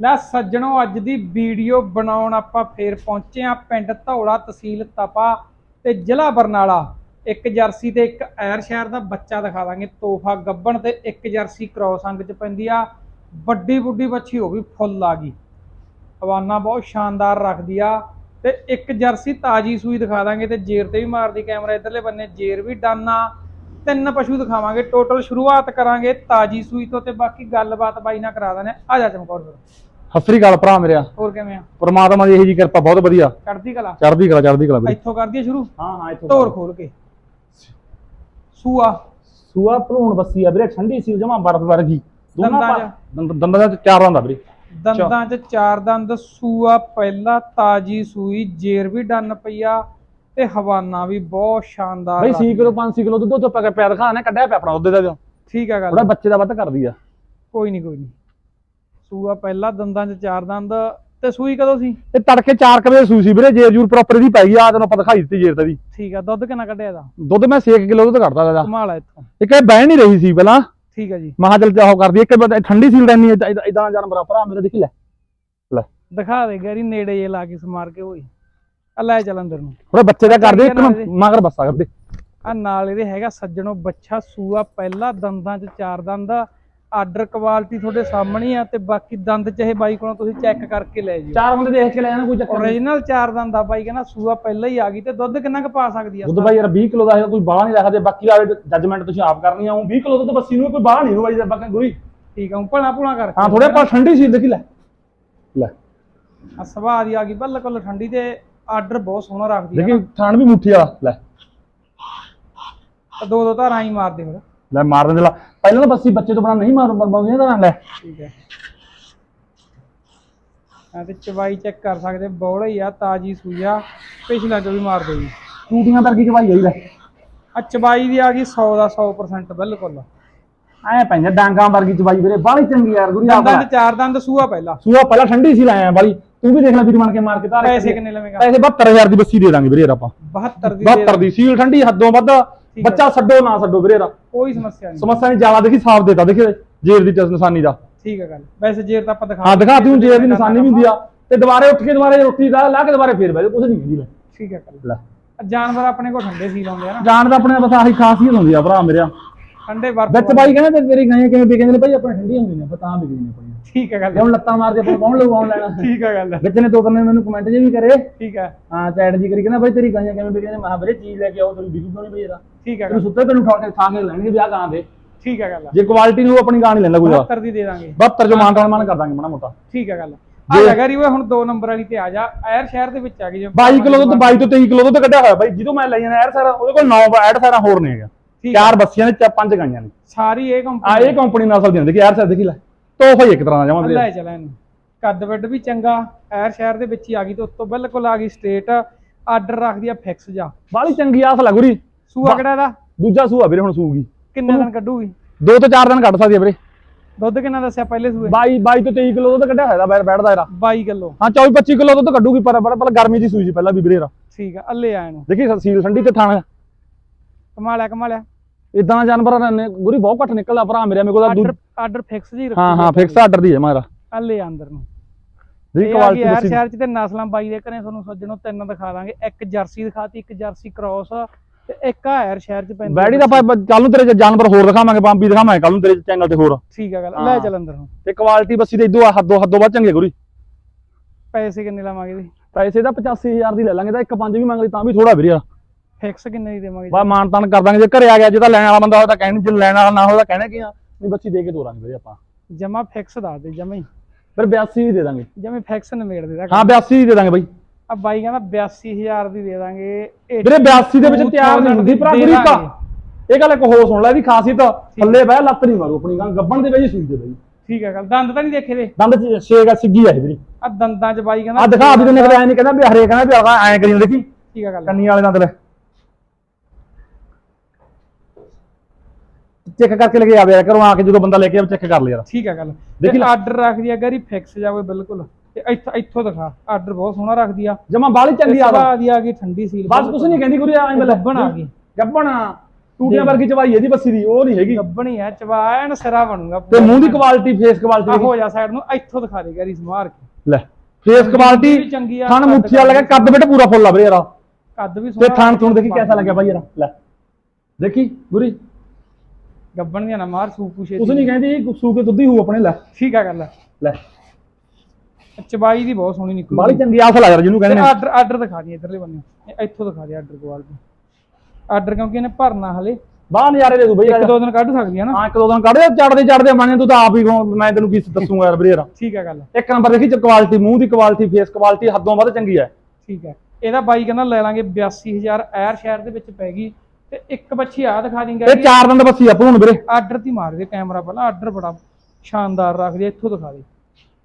ਲੈ ਸੱਜਣੋ, ਅੱਜ ਦੀ ਵੀਡੀਓ ਬਣਾਉਣ ਆਪਾਂ ਫੇਰ ਪਹੁੰਚੇ ਆ ਪਿੰਡ ਧੌਲਾ ਤਹਿਸੀਲ ਤਪਾ ਤੇ ਜ਼ਿਲ੍ਹਾ ਬਰਨਾਲਾ। ਇੱਕ ਜਰਸੀ ਤੇ ਇੱਕ ਐਰ ਸ਼ਹਿਰ ਦਾ ਬੱਚਾ ਦਿਖਾ ਦਾਂਗੇ। ਤੋਹਫਾ ਗੱਬਣ ਤੇ ਇੱਕ ਜਰਸੀ ਕ੍ਰੋਸ ਅੰਗ ਚ ਪੈਂਦੀ ਆ। ਵੱਡੀ ਬੁੱਢੀ ਬੱਚੀ ਹੋ ਗਈ ਫੁੱਲ ਆ ਗਈ। ਹਵਾਨਾ ਬਹੁਤ ਸ਼ਾਨਦਾਰ ਰੱਖਦੀ ਆ। ਤੇ ਇੱਕ ਜਰਸੀ ਤਾਜੀ ਸੂਈ ਦਿਖਾ ਦਾਂਗੇ ਤੇ ਜੇਰ ਤੇ ਵੀ ਮਾਰਦੀ ਕੈਮਰਾ, ਇਧਰਲੇ ਬੰਨੇ ਜੇਰ ਵੀ ਡਾਨਾ। ਤਿੰਨ ਪਸ਼ੂ ਦਿਖਾਵਾਂਗੇ ਟੋਟਲ ਸ਼ੁਰੂਆਤ ਕਰਾਂਗੇ ਤਾਜੀ ਸੂਈ ਤੋਂ ਤੇ ਬਾਕੀ ਗੱਲਬਾਤ ਬਾਈ ਨਾਲ ਕਰਾ ਦਾਂਗੇ ਆ ਜਾ ਚਮਕੌਰ ਫਿਰ। ਸਤਿ ਸ੍ਰੀ ਅਕਾਲ ਭਰਾ ਮੇਰਿਆ। ਹੋਰ ਕਿਵੇਂ ਆ? ਪਰਮਾਤਮਾ ਦੀ ਇਹੀ ਜੀ ਕਿਰਪਾ ਬਹੁਤ ਵਧੀਆ। ਚੜਦੀ ਕਲਾ। ਚੜ੍ਹਦੀ ਕਲਾ ਚੜ੍ਹਦੀ ਕਲਾ ਵੀਰੇ। ਇੱਥੋਂ ਕਰਦੀ ਸ਼ੁਰੂ? ਹਾਂ ਹਾਂ ਇੱਥੋਂ ਧੋਰ ਖੋਲ ਕੇ। ਸੂਆ। ਸੂਆ ਭਰੂਣ ਬੱਸੀ ਆ ਵੀਰੇ ਠੰਡੀ ਸੀ ਜਮਾ ਬਰਫ ਵਰਗੀ। ਦੋਨਾਂ ਦੰਦਾਂ ਪਾ- ਦੰਦ- ਦੰਦਾਂ ਚ ਚਾਰ ਦੰਦ ਆ ਵੀਰੇ। ਦੰਦਾਂ 'ਚ ਚਾਰ ਦੰਦ ਸੂਆ ਪਹਿਲਾ ਤਾਜੀ ਸੂਈ ਜੇਰ ਵੀ ਡੰਨ ਪਈਆ ਤੇ ਹਵਾਨਾ ਵੀ ਬਹੁਤ ਸ਼ਾਨਦਾਰ ਬਈ ਰੱਖਦੀ 6 ਕਿਲੋ 5 ਕਿਲੋ ਦੁੱਧ ਤੋਂ ਪਾ ਕੇ ਪਿਆ ਦਿਖਾਣਾ ਕੱਢਿਆ ਪਿਆ ਆਪਣਾ ਦੁੱਧ ਦਾ ਠੀਕ ਆ ਗੱਲ। ਥੋੜਾ ਬੱਚੇ ਦਾ ਵੱਧ ਕਰਦੀ ਆ। ਕੋਈ ਨਹੀਂ ਕੋਈ ਨਹੀਂ ਸੂਆ ਪਹਿਲਾ ਦੰਦਾਂ 'ਚ ਚਾਰ ਦੰਦ ਤੇ ਸੂਈ ਕਦੋਂ ਸੀ? ਤੇ ਤੜਕੇ 4 ਵਜੇ ਸੂਈ ਸੀ ਵੀਰੇ ਜੇਰ ਜੂਰ ਪ੍ਰੋਪਰ ਦੀ ਪੈ ਗਈ ਆ ਤੈਨੂੰ ਆਪਾਂ ਦਿਖਾਈ ਦਿੱਤੀ ਜੇਰ ਤੇ ਦੀ ਠੀਕ ਆ ਦੁੱਧ ਕਿੰਨਾ ਕੱਢਿਆ ਇਹਦਾ? ਦੁੱਧ ਮੈਂ 6 ਕਿਲੋ ਦੁੱਧ ਕੱਢਦਾ ਦਾ ਕਮਾਲ ਆ ਇੱਥੋਂ। ਇੱਕ ਇਹ ਬਹਿ ਨਹੀਂ ਰਹੀ ਸੀ ਪਹਿਲਾਂ। ਠੀਕ ਆ ਜੀ। ਮਹਾ ਚਲ ਉਹ ਕਰਦੀ ਇੱਕ ਬੰਦਾ ਠੰਡੀ ਸੀਲ ਰਹਿਣੀ ਇਦਾਂ ਜਾਨਵਰ ਆ ਭਰਾ ਮੇਰੇ ਦੇਖੀ ਲੈ। ਲੈ। ਦਿਖਾ ਦੇ ਗੈਰੀ ਨੇੜੇ ਜੇ ਲਾ ਕੇ ਸਮਾਰ ਕੇ ਹੋਈ। ਆ ਲੈ ਚੱਲ ਅੰਦਰ ਨੂੰ। ਥੋੜਾ ਬੱਚੇ ਦਾ ਕਰਦੇ ਇੱਕ। ਨੂੰ ਮਗਰ ਬੱਸਾ ਕਰਦੇ ਆ ਨਾਲ ਇਹਦੇ ਹੈਗਾ ਸੱਜਣੋ ਬੱਚਾ ਸੂਆ ਪਹਿਲਾ ਦੰਦਾਂ 'ਚ ਚਾਰ ਦੰਦ ਆਰਡਰ ਕੁਆਲਿਟੀ ਤੁਹਾਡੇ ਸਾਹਮਣੇ ਆ ਤੇ ਬਾਕੀ ਦੰਦ ਚਾਹੇ ਬਾਈ ਕੋਲੋਂ ਤੁਸੀਂ ਚੈੱਕ ਕਰਕੇ ਲੈ ਜਿਓ। ਚਾਰ ਬੰਦੇ ਦੇਖ ਕੇ ਲੈ ਜਾਣਾ ਕੋਈ ਚੱਕਰ ਓਰੀਜਨਲ ਚਾਰ ਦੰਦ ਆ ਬਾਈ ਕਹਿੰਦਾ ਸੂਆ ਪਹਿਲਾਂ ਹੀ ਆ ਗਈ ਤੇ ਦੁੱਧ ਕਿੰਨਾ ਕੁ ਪਾ ਸਕਦੀ ਆ ਦੁੱਧ ਬਾਈ ਯਾਰ 20 ਕਿਲੋ ਦਾ ਹੈ ਕੋਈ ਬਾਹਲਾ ਨਹੀਂ ਰੱਖਦੇ ਬਾਕੀ ਵਾਲੇ ਜੱਜਮੈਂਟ ਤੁਸੀਂ ਆਪ ਕਰਨੀ ਆ ਉਹ 20 ਕਿਲੋ ਦੁੱਧ ਬੱਸੀ ਨੂੰ ਕੋਈ ਬਾਹਲਾ ਨਹੀਂ ਬਾਈ ਦਾ ਬਾਕੀ ਗੁਰੀ। ਠੀਕ ਆ ਭਲਾ ਭੁਲਾ ਕਰਕੇ ਹਾਂ ਥੋੜੇ ਪਾ ਠੰਡੀ ਸੀ ਦੇਖੀ ਲੈ। ਲੈ। ਆ ਸੁਭਾਅ ਦੀ ਆ ਗਈ ਬਿਲਕੁਲ ਠੰਡੀ ਤੇ ਆਰਡਰ ਬਹੁਤ ਸੋਹਣਾ ਰੱਖਦੀ ਆ ਦੇਖੀ ਥਾਣ ਵੀ ਮੁੱਠੀ ਵਾਲਾ ਲੈ। ਤਾਂ ਦੋ ਦੋ ਧਾਰਾਂ ਹੀ ਮਾਰਦੇ ਫਿਰ। ਲੈ ਮਾਰ ਦਿੰਦੇ ਲਾ। ਪਹਿਲਾਂ ਤਾਂ ਬੱਸੀ ਬੱਚੇ ਤੋਂ ਬਣਾ ਨਹੀਂ ਮਾਰ ਮਰਵਾਉਂਦੀਆਂ ਤਾਂ ਲੈ। ਠੀਕ ਹੈ। ਆ ਤੇ ਚਵਾਈ ਚੈੱਕ ਕਰ ਸਕਦੇ ਬੌੜਾ ਹੀ ਆ ਤਾਜੀ ਸੂਈ ਆ ਪਿਛਲਾ ਚੋਂ ਵੀ ਮਾਰ ਦੋ ਜੀ। ਟੂਟੀਆਂ ਵਰਗੀ ਚਵਾਈ ਆਈ ਲੈ। ਆ ਚਵਾਈ ਦੀ ਆ ਗਈ 100 ਦਾ 100% ਬਿਲਕੁਲ। ਐ ਪੈਂਦਾ ਡਾਂਗਾਂ ਵਰਗੀ ਚਵਾਈ ਵੀਰੇ ਬਾਹਲੀ ਚੰਗੀ ਯਾਰ ਗੁਰੀ ਆਪ ਦੰਦਾਂ ਚਾਰ ਦੰਦ ਸੂਆ ਪਹਿਲਾ। ਸੂਆ ਪਹਿਲਾਂ ਠੰਡੀ ਸੀ ਲਾਇਆ ਵਾਲੀ। ਤੂੰ ਵੀ ਦੇਖ ਲੈ ਵੀਰ ਬਣ ਕੇ ਮਾਰ ਕੇ ਧਾਰੇ ਪੈਸੇ ਕਿੰਨੇ ਲਵੇਂਗਾ? ਪੈਸੇ 72000 ਦੀ ਬੱਸੀ ਦੇ ਦਾਂਗੇ ਵੀਰੇ ਆਪਾਂ। 72 ਦੀ ਦੇ 72 ਦੀ ਸੀਲ ਠੰਡੀ ਹੱਦੋਂ ਵੱਧ। ਬੱਚਾ ਛੱਡੋ ਨਾ ਛੱਡੋ ਵੀਰੇ ਕੋਈ ਸਮੱਸਿਆ ਨਹੀਂ। ਸਮੱਸਿਆ ਨਹੀਂ ਜ਼ਿਆਦਾ ਦੇਖੀ ਸਾਫ਼ ਦੇਤਾ ਦੇਖੀ ਜੇਰ ਦੀ ਨਿਸ਼ਾਨੀ ਦਾ। ਠੀਕ ਹੈ ਗੱਲ। ਵੈਸੇ ਜੇਰ ਤਾਂ ਆਪਾਂ ਦਿਖਾ ਹਾਂ ਦਿਖਾ ਤੂੰ ਜੇਰ ਦੀ ਨਿਸ਼ਾਨੀ ਵੀ ਹੁੰਦੀ ਆ। ਤੇ ਦੁਬਾਰੇ ਉੱਠ ਕੇ ਦੁਬਾਰੇ ਰੋਟੀ ਦਾ ਲਾ ਕੇ ਦੁਬਾਰੇ ਫੇਰ ਜਾ ਕੁਝ ਨਹੀਂ ਕਹਿੰਦੀ ਲੈ ਠੀਕ ਹੈ ਲੈ। ਜਾਨਵਰ ਆਪਣੇ ਕੋਲ ਠੰਡੇ ਸੀ ਲਾਉਂਦੇ ਆ ਨਾ। ਜਾਨ ਦਾ ਆਪਣੇ ਬਸ ਆਹੀ ਖਾਸੀਅਤ ਹੁੰਦੀ ਆ ਭਰਾ ਮੇਰਿਆ। ਠੰਡੇ ਬਰਫ ਵਿੱਚ ਬਾਈ ਕਹਿੰਦਾ ਤੇ ਤੇਰੀ ਗਾਈਆਂ ਕਿਵੇਂ ਵਿਕਦੀਆਂ ਨੇ? ਭਾਈ ਆਪਣੇ ਠੰਡੀਆਂ ਹੁੰਦੀਆਂ ਨੇ ਆਪਾਂ ਤਾਂ ਵਿਕਦੀਆਂ ਨੇ ਆਪਣੀਆਂ ਠੀਕ ਹੈ ਗੱਲ ਜੇ ਹੁਣ ਲੱਤਾਂ ਮਾਰ ਕੇ ਆਪਾਂ ਕੌਣ ਲਗਾਉਣ ਲੈਣਾ ਠੀਕ ਹੈ ਗੱਲ। ਵਿੱਚ ਨੇ ਦੋ ਤਿੰਨ ਨੇ ਮੈਨੂੰ ਕਮੈਂਟ ਜੇ ਵੀ ਕਰੇ। ਠੀਕ ਹੈ। ਹਾਂ ਚੈਟ ਜੀ ਕਰੀ ਕਹਿੰਦਾ ਭਾਈ ਤੇਰੀ ਗਾਈਆਂ ਕਿਵੇਂ ਵਿਕਦੀਆਂ ਨੇ? ਮੈਂ ਕਿਹਾ ਵੀਰੇ ਚੀਜ਼ ਲੈ ਕੇ ਆਓ ਤੇਰੀ ਵਿਕੂ ਕਿਉਂ ਨਹੀਂ ਇਹਦਾ। ਠੀਕ ਹੈ ਤੈਨੂੰ ਸੁੱਤੇ ਤੈਨੂੰ ਠਾ ਕੇ ਖਾ ਕੇ ਲੈਣਗੇ ਵਿਆਹ ਗਾਂ ਦੇ। ਠੀਕ ਹੈ ਗੱਲ। ਜੇ ਕੁਆਲਿਟੀ ਨੂੰ ਆਪਣੀ ਗਾਂ ਨਹੀਂ ਲੈਂਦਾ ਕੋਈ 72 ਦੀ ਦੇ ਦਾਂਗੇ। 72 ਜੋ ਮਾਨ ਮਾਨ ਕਰ ਦਾਂਗੇ ਮਾੜਾ ਮੋਟਾ। ਠੀਕ ਹੈ ਗੱਲ। ਆ ਜਗਾ ਰੀ ਓਏ ਹੁਣ 2 ਨੰਬਰ ਵਾਲੀ ਤੇ ਆ ਜਾ। ਐਰ ਸ਼ਹਿਰ ਦੇ ਵਿੱਚ ਆ ਗਈ ਜਿਵੇਂ 22 ਕਿਲੋ ਦੁੱਧ 22 ਤੋਂ 23 ਕਿਲੋ ਦੁੱਧ ਕੱਢਿਆ ਹੋਇਆ। ਬਾਈ ਜਦੋਂ ਮੈਂ ਲਈ ਜਾਣਾ ਐਡ ਸਾਰਾ ਉਹਦੇ ਕੋਲ 9 ਐਡ ਸਾਰਾ ਹੋਰ ਨਹੀਂ ਹੈਗਾ। ਚਾਰ ਬੱਸੀਆਂ ਨੇ ਚਾ ਪੰਜ ਗਾਈਆਂ ਨੇ। ਸਾਰੀ ਇਹ ਆ ਕੰਪਨੀ ਇਹ ਕੰਪਨੀ ਨਸਲ ਦੀ ਹੁੰਦੀ ਕਿ ਐਡ ਸਾਰ ਦੇਖੀ ਲੈ। ਤੋਹਫਾ ਹੀ ਇੱਕ ਤਰ੍ਹਾਂ ਦਾ ਜਮਾ ਵੀਰੇ ਲੈ ਚਲਾ ਇਹਨੂੰ। ਕੱਦ ਵੱਡ ਵੀ ਚੰਗਾ ਐਰ ਸ਼ਹਿਰ ਦੇ ਵਿੱਚ ਹੀ ਆ ਗਈ ਤੇ ਉੱਤੋਂ ਬਿਲਕੁਲ ਆ ਗਈ ਸਟੇਟ। ਆਰਡਰ ਰੱਖਦੀ ਆ ਫਿਕਸ ਜਾ। ਬਾਹਲੀ ਚੰਗੀ ਆਸ ਲੱਗੂਰੀ ਸੂਆ ਕਿਹੜਾ ਦਾ ਦੂਜਾ ਸੂਆ ਵੀਰੇ ਹੁਣ ਸੂਗੀ। ਕਿੰਨੇ ਦਿਨ ਕੱਢੂਗੀ? ਦੋ ਤੋਂ ਚਾਰ ਦਿਨ ਕੱਢ ਸਕਦੀ ਆ ਵੀਰੇ। ਦੁੱਧ ਕਿੰਨਾ ਦੱਸਿਆ ਪਹਿਲੇ ਸੂਏ? 22 22 ਤੋਂ 23 ਕਿਲੋ ਦੁੱਧ ਕੱਢਿਆ ਹੋਇਆ ਬੈਠ ਬੈਠਦਾ ਇਹਦਾ। 22 ਕਿਲੋ। ਹਾਂ 24 25 ਕਿਲੋ ਦੁੱਧ ਕੱਢੂਗੀ ਪਰ ਪਰ ਗਰਮੀ ਦੀ ਸੂਈ ਸੀ ਪਹਿਲਾਂ ਵੀ ਵੀਰੇ ਇਹਦਾ। ਠੀਕ ਆ ਅੱਲੇ ਆ ਇਹਨੂੰ। ਦੇਖੀ ਸੀਲ ਠੰਡੀ ਤੇ ਥਾਣਾ। ਕਮਾਲਿਆ ਕਮਾਲਿਆ। ਇਦਾਂ ਦਾ ਜਾਨਵਰ ਨੇ ਗੁਰੀ ਬਹੁਤ ਘੱਟ ਨਿਕਲਦਾ ਭਰਾ ਮੇਰੇ ਮੇਰੇ ਕੋਲ ਦੂ- ਆਰਡਰ ਆਰਡਰ ਫਿਕਸ ਜੀ ਰੱਖੀ ਹਾਂ ਹਾਂ ਫਿਕਸ ਆਰਡਰ ਦੀ ਹੈ ਮਾਰਾ। ਅੱਲੇ ਆ ਅੰਦਰ ਨੂੰ। ਗਈ ਕੁਆਲਿਟੀ ਯਾਰ ਸ਼ਹਿਰ ਚ ਤੇ ਨਸਲਾਂ ਬਾਈ ਦੇ ਘਰੇ ਤੁਹਾਨੂੰ ਸੱਜਣੋਂ ਤਿੰਨ ਦਿਖਾ ਦਾਂਗੇ। ਇੱਕ ਜਰਸੀ ਦਿਖਾਤੀ ਇੱਕ ਜਰਸੀ ਕ੍ਰਾਸ ਤੇ ਇੱਕ ਆ ਯਾਰ ਸ਼ਹਿਰ ਚ ਪੈਂਦੀ ਬੈੜੀ ਦਾ ਕੱਲ ਨੂੰ ਤੇਰੇ ਜਾਨਵਰ ਹੋਰ ਦਿਖਾਵਾਂਗੇ ਬੰਬੀ ਦਿਖਾਵਾਂਗੇ ਕੱਲ ਨੂੰ ਤੇਰੇ ਚੈਨਲ ਤੇ ਹੋਰ। ਠੀਕ ਆ ਗੱਲ। ਲੈ ਚੱਲ ਅੰਦਰ ਨੂੰ। ਤੇ ਕੁਆਲਿਟੀ ਬੱਸੀ ਦੇ ਇਦੋਂ ਹੱਦੋਂ ਹੱਦੋਂ ਵੱਧ ਚੰਗੇ ਗੁਰੀ। ਪੈਸੇ ਕਿੰਨੇ ਲਾਵਾਂਗੇ ਇਹਦੇ ਪੈਸੇ ਤਾਂ 85000 ਦੀ ਲੈ ਲਾਂਗੇ ਤਾਂ ਇੱਕ ਪੰਜ ਵੀ ਮੰਗਲੀ ਤਾਂ ਵੀ ਥੋੜਾ ਵੀਰੇ ਫਿਕਸ ਕਿੰਨੇ ਦੀ ਦੇਵਾਂਗੇ ਬਾ ਮਾਨ ਤਾਨ ਕਰ ਦਾਂਗੇ ਜੇ ਘਰੇ ਆ ਗਿਆ ਜੇ ਤਾਂ ਲੈਣ ਵਾਲਾ ਬੰਦਾ ਹੋਇਆ ਤਾਂ ਕਹਿਣ ਜੇ ਲੈਣ ਵਾਲਾ ਨਾ ਹੋਇਆ ਤਾਂ ਕਹਿਣਾ ਕੀ ਆ? ਨਹੀਂ ਬੱਚੀ ਦੇ ਕੇ ਤੋਰਾਂਗੇ ਵੀਰੇ ਆਪਾਂ। ਜਮਾ ਫਿਕਸ ਦੱਸ ਦੇ ਜਮਾ ਹੀ। ਫਿਰ 82 ਦੀ ਦੇ ਦਾਂਗੇ। ਜਮੇ ਫਿਕਸ ਨਿਬੇੜ ਦੇ ਹਾਂ 82 ਦੀ ਦੇ ਦਾਂਗੇ ਬਾਈ। ਆ ਬਾਈ ਕਹਿੰਦਾ 82000 ਦੀ ਦੇ ਦਾਂਗੇ। ਇਹ ਵੀਰੇ 82 ਦੇ ਵਿੱਚ ਤਿਆਰ ਨਹੀਂ ਹੁੰਦੀ ਭਰਾ ਦੇ ਗੁਰੀ ਕਾ ਦਾਂਗੇ। ਇਹ ਗੱਲ ਇੱਕ ਹੋਰ ਸੁਣ ਲੈ ਇਹਦੀ ਖਾਸੀਅਤ ਥੱਲੇ ਬਹਿ ਲੱਤ ਨਹੀਂ ਮਾਰੂ ਆਪਣੀ ਗਾਂ ਗੱਬਣ ਦੇ ਵਿੱਚ ਸੂਈ ਦੇ ਬਾਈ। ਠੀਕ ਆ ਗੱਲ ਦੰਦ ਤਾਂ ਨਹੀਂ ਦੇਖੇ ਦੇ? ਦੰਦ ਚ ਛੇਕ ਆ ਸਿੱਗੀ ਆ ਵੀਰੇ। ਆ ਦੰਦਾਂ 'ਚ ਬਾਈ ਕਹਿੰਦਾ ਆ ਦਿਖਾ ਵੀ ਤੈਨੂੰ ਐ ਨਹੀਂ ਕਹਿੰਦਾ ਵੀ ਹਰੇ ਕਹਿੰਦਾ ਵੀ ਐਂ ਕਰੀ ਦੇਖੀ ਠੀਕ ਆ ਗੱਲ। ਕੰਨੀ ਵਾਲੇ ਦੰਦ ਲੈ। ਚੈੱਕ ਕਰਕੇ ਲੈ ਕੇ ਆਵੇ ਕਰੋ ਆ ਕੇ ਜਦੋਂ ਬੰਦਾ ਲੈ ਕੇ ਆਵੇ ਚੈੱਕ ਕਰ ਲਿਆ ਠੀਕ ਆ ਗੱਲ। ਦੇਖੀ ਲੈ। ਆਰਡਰ ਰੱਖਦੀ ਆ ਗਰੀ ਫਿਕਸ ਜਾਵੇ ਬਿਲਕੁਲ। ਤੇ ਇੱਥੋਂ ਇੱਥੋਂ ਦਿਖਾ ਆਰਡਰ ਬਹੁਤ ਸੋਹਣਾ ਰੱਖਦੀ ਆ। ਜਮਾ ਬਾਲੀ ਚੰਗੀ ਆ ਸਭਾ ਦੀ ਆ ਗਈ ਠੰਡੀ ਸੀਲ। ਬਸ ਕੁਛ ਨਹੀਂ ਕਹਿੰਦੀ ਗੁਰੀ ਐਂ ਗੱਬਣ ਆ ਗਈ। ਗੱਬਣ ਟੂਟੀਆਂ ਵਰਗੀ ਚਵਾਈ ਹੈ ਜੀ ਬੱਸੀ ਦੀ ਉਹ ਨਹੀਂ ਹੈਗੀ। ਗੱਬਣੀ ਹੈ ਚਵਾਇਨ ਸਿਰਾ ਬਣੂਗਾ ਤੇ ਮੂੰਹ ਦੀ ਕੁਆਲਿਟੀ ਫੇਸ ਆ ਕੁਆਲਿਟੀ ਹੋ ਜਾ ਸਾਈਡ ਨੂੰ ਇੱਥੋਂ ਦਿਖਾ ਦੇ ਗਰੀ ਸਮਾਰ ਕੇ। ਲੈ ਫੇਸ ਕੁਆਲਿਟੀ ਚੰਗੀ ਆ, ਥਣ ਕੱਦ ਮੁੱਠੀ ਵਾਲਾ ਲੱਗਾ ਕੱਦ ਬੇਟਾ ਪੂਰਾ ਫੁੱਲ ਆ ਵੀਰੇ ਯਾਰ। ਕੱਦ ਵੀ ਤੇ ਸੋਹਣਾ ਥਣ ਥਣ ਦੇਖੀ ਕਿਹਦਾ ਲੱਗਿਆ ਬਾਈ ਯਾਰ। ਲੈ। ਦੇਖੀ ਗੁਰੀ। ਗੱਬਣ ਦੀਆਂ ਨਾ ਮਾਰ ਸੂ ਪੁਛੇ ਉਸ ਨਹੀਂ ਕਹਿੰਦੀ ਸੂ ਕੇ ਦੁੱਧੀ ਹੋਊ ਆਪਣੇ ਲੈ। ਠੀਕ ਆ ਗੱਲ ਲੈ। ਚਬਾਈ ਦੀ ਬਹੁਤ ਸੋਹਣੀ ਨਿਕਲੂ ਬਾਲੀ ਚੰਗੀ ਆਸ ਲਾ ਯਾਰ ਜਿਹਨੂੰ ਕਹਿੰਦੇ ਨੇ। ਆਰਡਰ ਆਰਡਰ ਦਿਖਾ ਦੀ ਇਧਰਲੇ ਬੰਨੇ ਇਹ ਇੱਥੋਂ ਦਿਖਾ ਦੇ ਆਰਡਰ ਕੁਆਲਿਟੀ ਆਰਡਰ ਕਿਉਂਕਿ ਇਹਨੇ ਭਰਨਾ ਹਲੇ। ਬਾਹਰ ਨਜ਼ਾਰੇ ਦੇ ਦੂ ਬਈ ਇੱਕ ਦੋ ਦਿਨ ਕੱਢ ਸਕਦੀ ਆ ਨਾ। ਹਾਂ ਇੱਕ ਦੋ ਦਿਨ ਕੱਢ ਦੇ ਚੜਦੇ ਚੜਦੇ ਮੰਨੇ ਤੂੰ ਤਾਂ ਆਪ ਹੀ ਮੈਂ ਤੈਨੂੰ ਕੀ ਦੱਸੂਗਾ ਯਾਰ ਵੀਰੇ ਠੀਕ ਆ ਗੱਲ ਇੱਕ ਨੰਬਰ ਦੇਖੀ ਚ ਕੁਆਲਿਟੀ ਮੂੰਹ ਦੀ ਕੁਆਲਿਟੀ ਫੇਸ ਕੁਆਲਿਟੀ ਹੱਦੋਂ ਵੱਧ ਚੰਗੀ ਹੈ ਠੀਕ ਹੈ ਇਹਦਾ ਬਾਈ ਕਹਿੰਦਾ ਲੈ ਲਾਂਗੇ 82000 ਐਰ ਸ਼ਹਿਰ ਦੇ ਵਿੱਚ ਪੈ ਗਈ। ਤੇ ਇੱਕ ਬੱਚੀ ਆ ਦਿਖਾ ਦਿੰਗਾ ਇਹ ਚਾਰ ਦੰਦ ਬੱਸੀ ਆ ਭੂਣ ਵੀਰੇ। ਆਰਡਰ ਦੀ ਮਾਰ ਦੇ ਕੈਮਰਾ ਪਹਿਲਾਂ ਆਰਡਰ ਬੜਾ ਸ਼ਾਨਦਾਰ ਰੱਖ ਦੇ ਇੱਥੋਂ ਦਿਖਾ ਦੇ।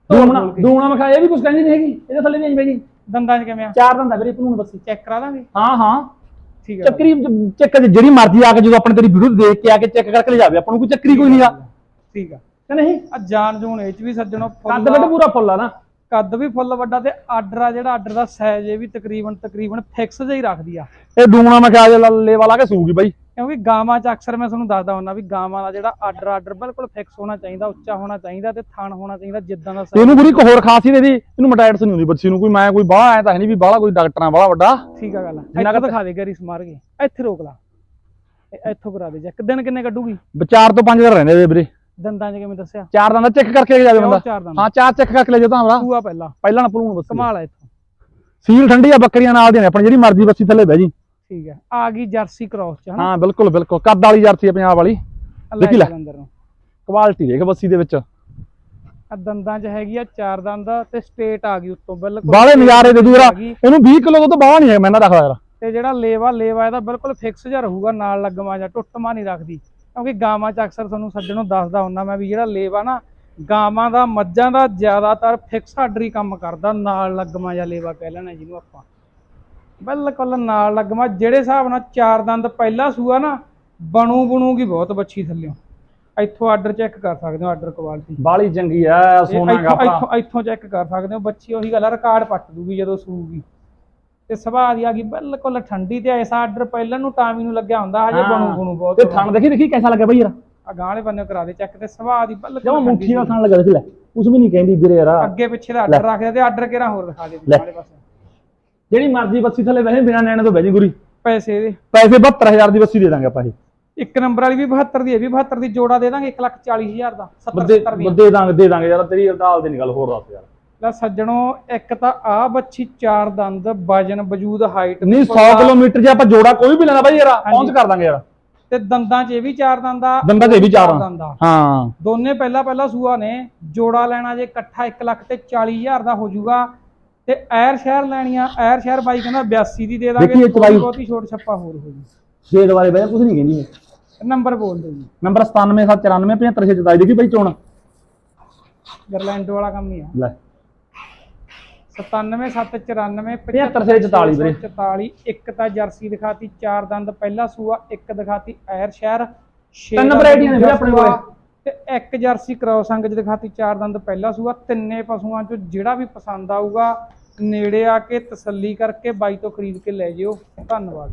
ਦੂਣਾ ਦੂਣਾ ਮਖਾ ਇਹ ਵੀ ਕੁਝ ਕਹਿੰਦੀ ਨਹੀਂ ਹੈਗੀ ਇਹਦੇ ਥੱਲੇ ਨਹੀਂ ਬੈਗੀ ਦੰਦਾਂ 'ਚ ਕਿਵੇਂ ਆ? ਚਾਰ ਦੰਦ ਆ ਵੀਰੇ ਭੂਣ ਬੱਸੀ ਚੈੱਕ ਕਰਾ ਦਾਂਗੇ। ਹਾਂ ਹਾਂ। ਠੀਕ ਹੈ ਚੱਕਰੀ ਚੱਕ ਜਿਹੜੀ ਮਰਜ਼ੀ ਆ ਕੇ ਜਦੋਂ ਆਪਣੇ ਤੇਰੀ ਵੀਡੀਓ ਦੇਖ ਕੇ ਆ ਕੇ ਚੈੱਕ ਕਰਕੇ ਲੈ ਜਾਵੇ ਆਪਾਂ ਨੂੰ ਕੋਈ ਚੱਕਰੀ ਕੋਈ ਨਹੀਂਗਾ ਠੀਕ ਆ। ਕਿ ਨਹੀਂ? ਆ ਜਾਨ ਜੂਨ ਇਹ ਚ ਵੀ ਸੱਜਣੋ ਕੱਦ ਬੇਟਾ ਪੂਰਾ ਫੁੱਲ ਆ ਨਾ। ਕੱਦ ਵੀ ਫੁੱਲ ਵੱਡਾ ਤੇ ਆਰਡਰ ਆ ਜਿਹੜਾ ਆਰਡਰ ਦਾ ਸਾਈਜ਼ ਇਹ ਵੀ ਤਕਰੀਬਨ ਤਕਰੀਬਨ ਫਿਕਸ ਜਿਹਾ ਹੀ ਰੱਖਦੀ ਆ। ਇਹ ਦੂਣਾ ਮਖਾ ਜੇ ਲੈ ਵਾਲਾ ਕੇ ਸੂਗੀ ਬਾਈ? ਕਿਉਂਕਿ ਗਾਵਾਂ 'ਚ ਅਕਸਰ ਮੈਂ ਤੁਹਾਨੂੰ ਦੱਸਦਾ ਹੁੰਦਾ ਵੀ ਗਾਵਾਂ ਦਾ ਜਿਹੜਾ ਆਰਡਰ ਆਰਡਰ ਬਿਲਕੁਲ ਫਿਕਸ ਹੋਣਾ ਚਾਹੀਦਾ ਉੱਚਾ ਹੋਣਾ ਚਾਹੀਦਾ ਤੇ ਥਣ ਹੋਣਾ ਚਾਹੀਦਾ ਜਿੱਦਾਂ ਦਾ ਇਹਨੂੰ ਪੂਰੀ ਇੱਕ ਹੋਰ ਖਾਸੀਅਤ ਇਹਦੀ ਇਹਨੂੰ ਮਟਾਇਟਸ ਨਹੀਂ ਹੁੰਦੀ ਬੱਚੀ ਨੂੰ ਕੋਈ ਮੈਂ ਕੋਈ ਬਾਹਲਾ ਐ ਤਾਂ ਹੈ ਨਹੀਂ ਵੀ ਬਾਹਲਾ ਕੋਈ ਡਾਕਟਰਾਂ ਬਾਹਲਾ ਵੱਡਾ। ਠੀਕ ਆ ਗੱਲ ਜਿੰਨਾ ਕੁ- ਦਿਖਾ ਦੇ ਗਰੀ ਸਮਾਰ ਕੇ। ਇੱਥੇ ਰੋਕ ਲਾ। ਇੱਥੋਂ ਕਰਾ ਦੇ ਚੈੱਕ ਦਿਨ ਕਿੰਨੇ ਕੱਢੂਗੀ? ਚਾਰ ਤੋਂ ਪੰਜ ਦਿਨ ਰਹਿੰਦੇ ਵੀਰੇ। ਦੰਦਾਂ 'ਚ ਕਿਵੇਂ ਦੱਸਿਆ? ਚਾਰ ਦੰਦ ਚੈੱਕ ਕਰਕੇ ਲੈ ਜਾਵੇ ਬੰਦਾ। ਚਾਰ ਦੰਦ। ਹਾਂ ਚਾਰ ਚੈੱਕ ਕਰਕੇ ਲੈ ਜਾ ਤਾਂ ਭਰਾ ਪੂਆ ਪਹਿਲਾਂ। ਪਹਿਲਾਂ ਨਾ ਭਲੂਣ ਬੱਸੀ। ਕਮਾਲ ਆ ਇੱਥੋਂ। ਸੀਲ ਠੰਡੀ ਆ ਬੱਕਰੀਆਂ ਨਾਲ ਦੀਆਂ ਨੇ। ਆਪਣੀ ਜਿਹੜੀ ਮਰਜ਼ੀ ਬੱਸੀ ਥੱਲੇ ਬਹਿ ਜੀ। ਠੀਕ ਹੈ ਆ ਗਈ ਜਰਸੀ ਕ੍ਰਾਸ 'ਚ ਹਾਂ ਬਿਲਕੁਲ ਬਿਲਕੁਲ। ਕੱਦ ਵਾਲੀ ਜਰਸੀ ਆ ਪੰਜਾਬ ਵਾਲੀ। ਦੇਖੀ ਲੈ। ਚੱਲ ਅੰਦਰ ਨੂੰ। ਕੁਆਲਿਟੀ ਦੇਖ ਬੱਸੀ ਦੇ ਵਿੱਚ। ਆ ਦੰਦਾਂ 'ਚ ਹੈਗੀ ਆ ਚਾਰ ਦੰਦ ਤੇ ਸਟੇਟ ਆ ਗਈ ਉੱਤੋਂ ਬਿਲਕੁਲ। ਬਾਹਲੇ ਨਜ਼ਾਰੇ ਦੇ ਦੂਰਾ। ਇਹਨੂੰ 20 ਕਿਲੋ ਤੋਂ ਬਾਹਰ ਨਹੀਂ ਹੈ ਮੈਂ ਨਾ ਰੱਖਦਾ ਯਾਰ ਤੇ ਜਿਹੜਾ ਲੇਵਾ ਲੇਵਾ ਇਹਦਾ ਬਿਲਕੁਲ ਫਿਕਸ ਜਿਹਾ ਰਹੂਗਾ ਨਾਲ ਲੱਗਮਾ ਜਾਂ ਟੁੱਟਮਾ ਨਹੀਂ ਰੱਖਦੀ। ਕਿਉਂਕਿ ਗਾਵਾਂ 'ਚ ਅਕਸਰ ਤੁਹਾਨੂੰ ਸੱਜਣੋਂ ਦੱਸਦਾ ਹੁੰਦਾ ਮੈਂ ਵੀ ਜਿਹੜਾ ਲੇਵਾ ਨਾ ਗਾਵਾਂ ਦਾ ਮੱਝਾਂ ਦਾ ਜ਼ਿਆਦਾਤਰ ਫਿਕਸ ਆਰਡਰ ਹੀ ਕੰਮ ਕਰਦਾ ਨਾਲ ਲੱਗਮਾ ਜਾਂ ਲੇਵਾ ਕਹਿ ਲੈਣਾ ਜਿਹਨੂੰ ਆਪਾਂ। ਬਿਲਕੁਲ ਨਾਲ ਲੱਗਮਾ ਜਿਹੜੇ ਹਿਸਾਬ ਨਾਲ ਚਾਰ ਦੰਦ ਪਹਿਲਾ ਸੂਆ ਨਾ ਬਣੂ ਬਣੂਗੀ ਬਹੁਤ ਬੱਚੀ ਥੱਲਿਓ। ਇੱਥੋਂ ਆਰਡਰ ਚੈੱਕ ਕਰ ਸਕਦੇ ਹੋ ਆਰਡਰ ਕੁਆਲਿਟੀ ਬਾਲੀ ਚੰਗੀ ਐ ਸੋਨਾ ਗਾਪਾ। ਇੱਥੋਂ ਇੱਥੋਂ ਚੈੱਕ ਕਰ ਸਕਦੇ ਹੋ ਬੱਚੀ ਉਹੀ ਗੱਲ ਆ ਰਿਕਾਰਡ ਪੱਟ ਦੂਗੀ ਜਦੋਂ ਸੂਗੀ। ਤੇ ਸੁਭਾਅ ਦੀ ਆ ਗਈ ਬਿਲਕੁਲ ਠੰਡੀ ਤੇ ਐਸਾ ਆਰਡਰ ਪਹਿਲਾਂ ਨੂੰ ਟਾਮੀ ਨੂੰ ਲੱਗਿਆ ਹੁੰਦਾ ਹਜੇ ਬਣੂ ਬਣੂ ਬਹੁਤ ਤੇ ਥਣ ਦੇਖੀ ਦੇਖੀ ਕਿਹਦਾ ਲੱਗਾ ਬਈ ਯਾਰ? ਆ ਗਾਂ ਵਾਲੇ ਬੰਨੇ ਕਰਾ ਦੇ ਚੈੱਕ ਤੇ ਸੁਭਾਅ ਦੀ ਜਮਾ ਬਿਲਕੁਲ ਮੁੱਠੀ ਨਾਲ ਥਣ ਲੱਗਾ ਦੇਖ ਲੈ ਉਸ ਵੀ ਨਹੀਂ ਕਹਿੰਦੀ ਵੀਰੇ ਯਾਰ। ਅੱਗੇ ਪਿੱਛੇ ਦਾ ਆਰਡਰ ਰੱਖਦੇ ਤੇ ਆਰਡਰ ਕਿਹੜਾ ਹੋਰ ਦਿਖਾ ਦੇ। ਵਾਲੇ ਪਾਸੇ। ਜਿਹੜੀ ਮਰਜ਼ੀ ਬੱਸੀ ਥੱਲੇ ਵੈਸੇ ਬਿਨਾ ਨੈਣ ਤੋਂ ਬਹਿ ਜੀ ਗੁਰੀ। ਪੈਸੇ ਦੇ। ਪੈਸੇ 72000 ਦੀ ਬੱਸੀ ਦੇ ਦਾਂਗੇ ਆਪਾਂ ਇਹ। ਇੱਕ ਨੰਬਰ ਵਾਲੀ ਵੀ 72 ਦੀ ਇਹ ਵੀ 72 ਦੀ ਜੋੜਾ ਦੇ ਦਾਂਗੇ 140000 ਦਾ 70 ਬੱਦੇ 70 ਦੀ ਦਾਂਗੇ ਦੇ ਦਾਂਗੇ ਯਾਰ ਤੇਰੀ ਅਦਾਲ ਦੀ ਨਿਕਲ ਹੋਰ ਦੱਸ ਯਾਰ। ਲੈ ਸੱਜਣੋ ਇੱਕ ਤਾਂ ਆ ਬੱਚੀ ਚਾਰ ਦੰਦ ਵਜਨ ਵਜੂਦ ਹਾਈਟ ਨਹੀਂ 100 ਕਿਲੋਮੀਟਰ ਜੇ ਆਪਾਂ ਜੋੜਾ ਕੋਈ ਵੀ ਲੈਣਾ ਬਾਈ ਯਾਰ ਪਹੁੰਚ ਕਰ ਦਾਂਗੇ ਯਾਰ। ਤੇ ਦੰਦਾਂ 'ਚ ਇਹ ਵੀ ਚਾਰ ਦੰਦ ਦੰਦਾਂ 'ਚ ਇਹ ਵੀ ਚਾਰ। ਦੰਦ ਹਾਂ। ਦੋਨੇ ਪਹਿਲਾ ਪਹਿਲਾ ਸੂਆ ਨੇ ਜੋੜਾ ਲੈਣਾ ਜੇ ਇਕੱਠਾ 1 ਲੱਖ ਤੇ 40000 ਦਾ ਹੋ ਜਾਊਗਾ ਤੇ ਐਰ ਸ਼ਹਿਰ ਲੈਣੀਆਂ ਐਰ ਸ਼ਹਿਰ ਬਾਈ ਕਹਿੰਦਾ 82 ਦੀ ਦੇ ਦਾਂਗੇ। ਬਹੁਤੀ ਛੋਟ ਛੱਪਾ ਹੋਰ ਹੋ ਜੂ। ਛੇ ਦੁਆਰੇ ਬਾਈ ਕੁਝ ਨਹੀਂ ਕਹਿੰਦੀ। ਨੰਬਰ ਬੋਲ ਦਿਓ ਜੀ। ਨੰਬਰ 97794 75 ਦੇਖੀ ਬਾਈ ਚੋਣ। ਗਰਲੈਂਡ ਵਾਲਾ ਕੰਮ ਹੀ ਆ। ਲੈ। 97794 75 ਵੀਰੇ। 44 ਇੱਕ ਤਾਂ ਜਰਸੀ ਦਿਖਾਤੀ ਚਾਰ ਦੰਦ ਪਹਿਲਾ ਸੂਆ ਇੱਕ ਦਿਖਾਤੀ ਐਰ ਸ਼ਹਿਰ ਤਿੰਨ ਵੈਰਾਈਟੀਆਂ ਨੇ ਵੀਰੇ ਆਪਣੇ ਕੋਲੇ। ਤੇ ਇੱਕ ਜਰਸੀ ਕ੍ਰੋਸ ਅੰਗ ਚ ਦਿਖਾਤੀ ਚਾਰ ਦੰਦ ਪਹਿਲਾ ਸੂਆ ਤਿੰਨੇ ਪਸ਼ੂਆਂ ਚੋਂ ਜਿਹੜਾ ਵੀ ਪਸੰਦ ਆਊਗਾ ਨੇੜੇ ਆ ਕੇ ਤਸੱਲੀ ਕਰਕੇ ਬਾਈ ਤੋਂ ਖਰੀਦ ਕੇ ਲੈ ਜਿਓ ਧੰਨਵਾਦ